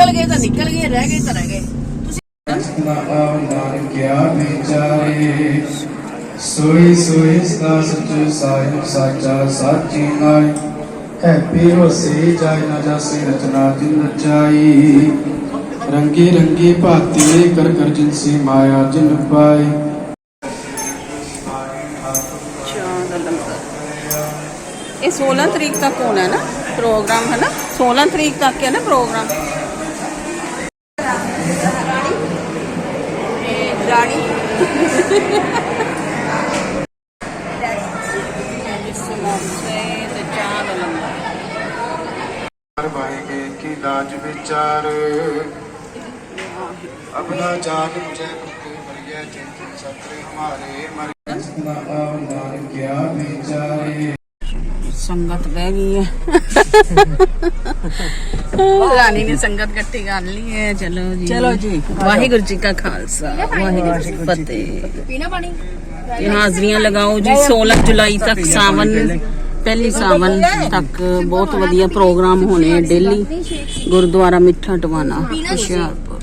ਨਿਕਲ ਗਏ ਤਾਂ ਨਿਕਲ ਗਏ ਰਹਿ ਗਏ ਤਾਂ ਰਹਿ ਗਏ। ਤੁਸੀਂ ਨਾ ਆਵਨਾਰ ਕਿਆ ਵਿਚਾਰੇ ਸੋਈ ਸੋਈ ਸਦਾ ਸਚ ਸਾਹਿਬ ਸਾਚਾ ਸਾਚੀ ਨਾਈ ਹੈ ਪੀਰੋ ਸੇ ਜਾਇ ਨਾ ਜਾਸੀ ਰਚਨਾ ਜਿਨ ਰਚਾਈ। ਰੰਗੀ ਰੰਗੀ ਭਾਤੀ ਕਰ ਕਰ ਜਿਨ ਸੀ ਮਾਇਆ ਜਿਨ ਪਾਈ ਇਹ 16 ਤਰੀਕ ਤੱਕ ਹੋਣਾ ਹੈ ਨਾ ਪ੍ਰੋਗਰਾਮ ਹੈ ਨਾ? 16 ਤਰੀਕ ਤੱਕ ਹੈ ਨਾ ਪ੍ਰੋਗਰਾਮ? ਗਾੜੀ ਕੀ ਲਾਜ ਵਿਚਾਰ? ਆਪਣਾ ਜਾਗ ਮੁਝੇ ਕੁੱਤੇ ਮਰਿਆ ਜਿਨ ਸਤਰੇ ਹਮਾਰੇ ਮਰ ਨਾ ਆਵਨਾਰ ਕਿਆ ਵਿਚਾਰੇ। ਸੰਗਤ ਬਹਿ ਗਈ ਹੈ। ਰਾਣੀ ਨੇ ਸੰਗਤ ਇਕੱਠੀ ਕਰ ਲਈ ਹੈ। ਚਲੋ ਜੀ। ਚਲੋ ਜੀ। ਵਾਹਿਗੁਰੂ ਜੀ ਕਾ ਖਾਲਸਾ। ਵਾਹਿਗੁਰੂ ਜੀ ਕੀ ਫਤਿਹ। ਪੀਣਾ ਪਾਣੀ? ਤੇ ਹਾਜ਼ਰੀਆਂ ਲਗਾਓ ਜੀ। 16 ਜੁਲਾਈ ਤੱਕ ਸਾਵਨ ਪਹਿਲੀ। ਸਾਵਨ ਤੱਕ ਬਹੁਤ ਵਧੀਆ ਪ੍ਰੋਗਰਾਮ ਹੋਣੇ ਆ ਡੇਲੀ। ਗੁਰਦੁਆਰਾ ਮਿੱਠਾ ਟਵਾਨਾ ਹੁਸ਼ਿਆਰਪੁਰ।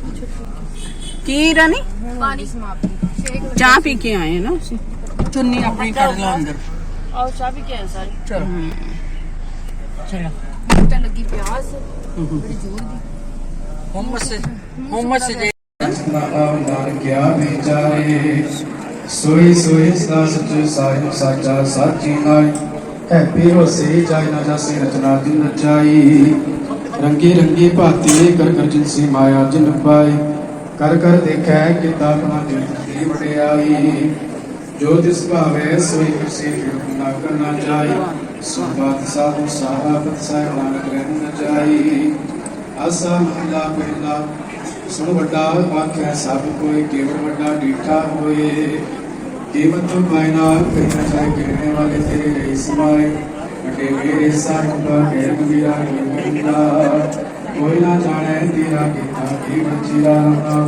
ਕੀ ਰਾਣੀ? ਪਾਣੀ। ਸਮਾਪਤੀ ਚਾਹ ਪੀ ਕੇ ਆਏ ਨਾ ਅਸੀਂ ਚੁੰਨੀ ਆਪਣੀ ਕੱਢ ਲਾ ਅੰਦਰ। ਆਓ ਚਾਹ ਵੀ ਕੇ ਸਾਰੀ। ਚਲੋ। ਚਲੋ। ਤਾਂ ਲੱਗੀ ਪਿਆਸ ਬੜੀ ਜ਼ੋਰ ਦੀ। ਹੁਮਸ ਹੁਮਸ ਜੇ ਨਾ ਆਵਨਾਰ ਕਿਆ ਵਿਚਾਰੇ ਸੋਈ ਸੋਈ ਸਦਾ ਸਚ ਸਾਹਿਬ ਸਾਚਾ ਸਾਚੀ ਨਾਈ ਹੈ ਪੀਰੋ ਸੇ ਜਾਇ ਨਾ ਜਾਸੀ ਰਚਨਾ ਜਿਨ ਰਚਾਈ ਰੰਗੀ ਰੰਗੀ ਭਾਤੀ ਕਰ ਕਰ ਜਿਨ ਸੀ ਮਾਇਆ ਜਿਨ ਪਾਈ। ਕਰ ਕਰ ਦੇਖੈ ਕਿਤਾ ਆਪਣਾ ਦਿਲ ਦੀ ਵਡਿਆਈ। ਜੋ ਤਿਸ ਭਾਵੇ ਸੋਈ ਕਿਰਪਾ ਨਾ ਕਰਨਾ ਚਾਹੀ ਸੁਬਾਤ ਸਾਧੂ ਸਾਹਾਬਤ ਸਾਹਿਬ ਨਾਨਕ ਰਹਿਣ ਨ ਚਾਹੀ ਆਸਾ ਮਹਲਾ ਪਹਿਲਾ ਸੁਣ ਵੱਡਾ ਵਾਕਿਆ, ਸਭ ਕੋਈ ਕੇਵਲ ਵੱਡਾ ਡੀਠਾ ਹੋਏ। ਕੀਮਤ ਤੋਂ ਪਾਇਨਾ ਕਹਿਣਾ ਚਾਹੇ ਕਹਿਣੇ ਵਾਲੇ ਤੇਰੇ ਲਈ ਸਮਾਏ ਵੱਡੇ ਮੇਰੇ ਸਾਹਿਬ ਦਾ ਕਹਿ ਵੀਰਾ ਗੋਬਿੰਦਾ ਕੋਈ ਨਾ ਜਾਣੇ ਤੇਰਾ ਕੀਤਾ ਕੀ ਬਚੀਰਾ ਰਹਾ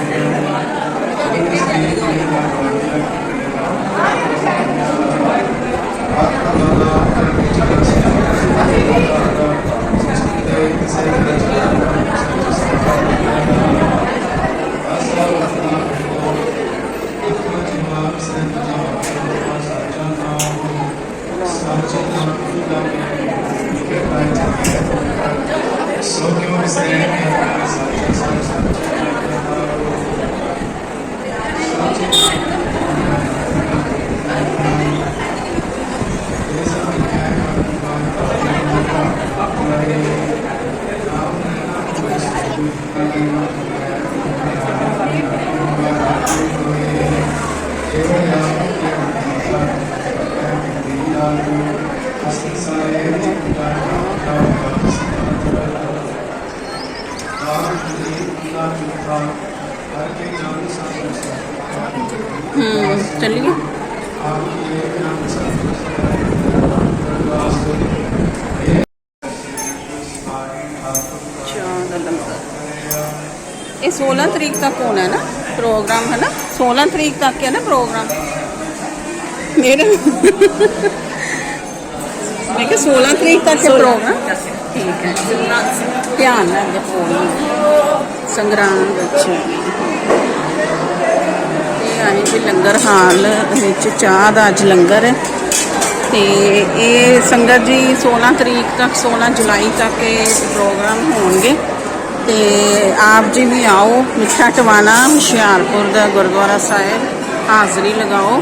ਬਟਾਈ ਦੇਖਾ ਕਿ ਕਰਾ ਸਭ ਸਭ ਸੋ ਕਿਉਂ ਸੇ ਹੂੰ ਚੱਲੀਏ ਚਾਹ ਦਾ ਲੰਗਰ ਇਹ 16 ਤਰੀਕ ਤੱਕ ਹੋਣਾ ਹੈ ਨਾ ਪ੍ਰੋਗਰਾਮ ਹੈ ਨਾ 16 ਤਰੀਕ ਤੱਕ ਹੈ ਨਾ ਪ੍ਰੋਗਰਾਮ ਮੇਰੇ ਮੈਂ ਕਿ 16 ਤਰੀਕ ਤੱਕ ਪ੍ਰੋਗਰਾਮ ਠੀਕ ਹੈ ਜਿੰਨਾ ਧਿਆਨ ਨਾਲ ਦੇਖੋ ਸੰਗਰਾਮ ਵਿੱਚ। ਇਹ ਆਏ ਜੀ ਲੰਗਰ ਹਾਲ ਵਿੱਚ, ਚਾਹ ਦਾ ਅੱਜ ਲੰਗਰ। ਹੈ ਤੇ ਇਹ ਸੰਗਤ ਜੀ 16 ਤਰੀਕ ਤੱਕ 16 ਜੁਲਾਈ ਤੱਕ ਇਹ ਪ੍ਰੋਗਰਾਮ ਹੋਣਗੇ। ਤੇ ਆਪ ਜੀ ਵੀ ਆਓ, ਮਿੱਠਾ ਟਵਾਣਾ, ਹੁਸ਼ਿਆਰਪੁਰ ਦਾ ਗੁਰਦੁਆਰਾ ਸਾਹਿਬ, ਹਾਜ਼ਰੀ ਲਗਾਓ।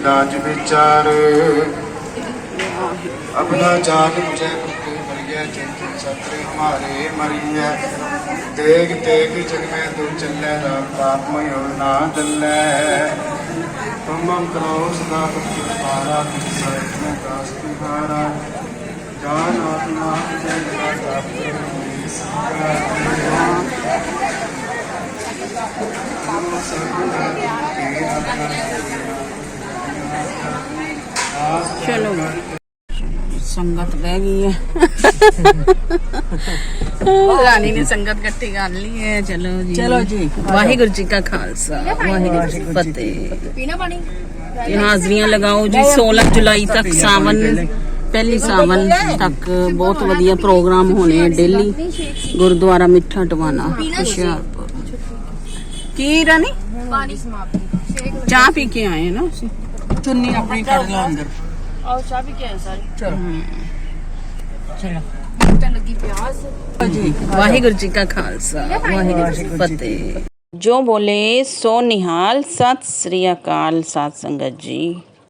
ਲਾਜ ਵਿਚਾਰ ਆਪਣਾ ਜਾਨ ਮੁਝੇ ਪ੍ਰਤੀ ਮਰ ਗਿਆ ਚੰਕੀ ਸਤਰੇ ਹਮਾਰੇ ਮਰੀਏ ਤੇਗ ਤੇਗ ਜਗ ਮੈਂ ਤੂੰ ਚੱਲੇ, ਰਾਮ ਪਾਪ ਮਯੋ ਨਾ ਦਲੇ ਤੁਮਮ ਕਰੋ ਸਦਾ ਭਗਤੀ ਪਾਰਾ ਸਤ ਮੈਂ ਦਾਸ ਤਿਹਾਰਾ ਜਾਨ ਆਤਮਾ ਤੇ ਜਗਾ ਤਾਪ ਤੇ ਮੇਰੀ ਸਾਰਾ ਤੇ ਸਭ ਚਲੋ ਸੰਗਤ ਬਹਿ ਗਈ ਹੈ। ਰਾਣੀ ਨੇ ਸੰਗਤ ਇਕੱਠੀ ਕਰ ਲਈ ਹੈ। ਚਲੋ ਜੀ। ਚਲੋ ਜੀ। ਵਾਹਿਗੁਰੂ ਜੀ ਕਾ ਖਾਲਸਾ। ਵਾਹਿਗੁਰੂ ਜੀ ਕੀ ਫਤਿਹ। ਪੀਣਾ ਪਾਣੀ? ਤੇ ਹਾਜ਼ਰੀਆਂ ਲਗਾਓ ਜੀ। 16 ਜੁਲਾਈ ਤੱਕ ਸਾਵਨ ਪਹਿਲੀ। ਸਾਵਨ ਤੱਕ ਬਹੁਤ ਵਧੀਆ ਪ੍ਰੋਗਰਾਮ ਹੋਣੇ ਆ ਡੇਲੀ। ਗੁਰਦੁਆਰਾ ਮਿੱਠਾ ਟਵਾਣਾ ਹੁਸ਼ਿਆਰਪੁਰ। ਕੀ ਰਾਣੀ? ਪਾਣੀ। ਸਮਾਪਤੀ ਚਾਹ ਪੀ ਕੇ ਆਏ ਨਾ ਚੁੰਨੀ ਆਪਣੀ ਕੱਢ ਲਓ ਅੰਦਰ। ਆਓ ਚਾਹ ਵੀ ਕੇ ਸਾਰੇ। ਚਲੋ। ਤਾਂ ਲੱਗੀ ਪਿਆਸ। ਜੀ ਵਾਹਿਗੁਰੂ ਜੀ ਕਾ ਖਾਲਸਾ ਵਾਹਿਗੁਰੂ ਜੀ ਕੀ ਫਤਿਹ। ਜੋ ਬੋਲੇ ਸੋ ਨਿਹਾਲ ਸਤਿ ਸ੍ਰੀ ਅਕਾਲ ਸਾਧ ਸੰਗਤ ਜੀ।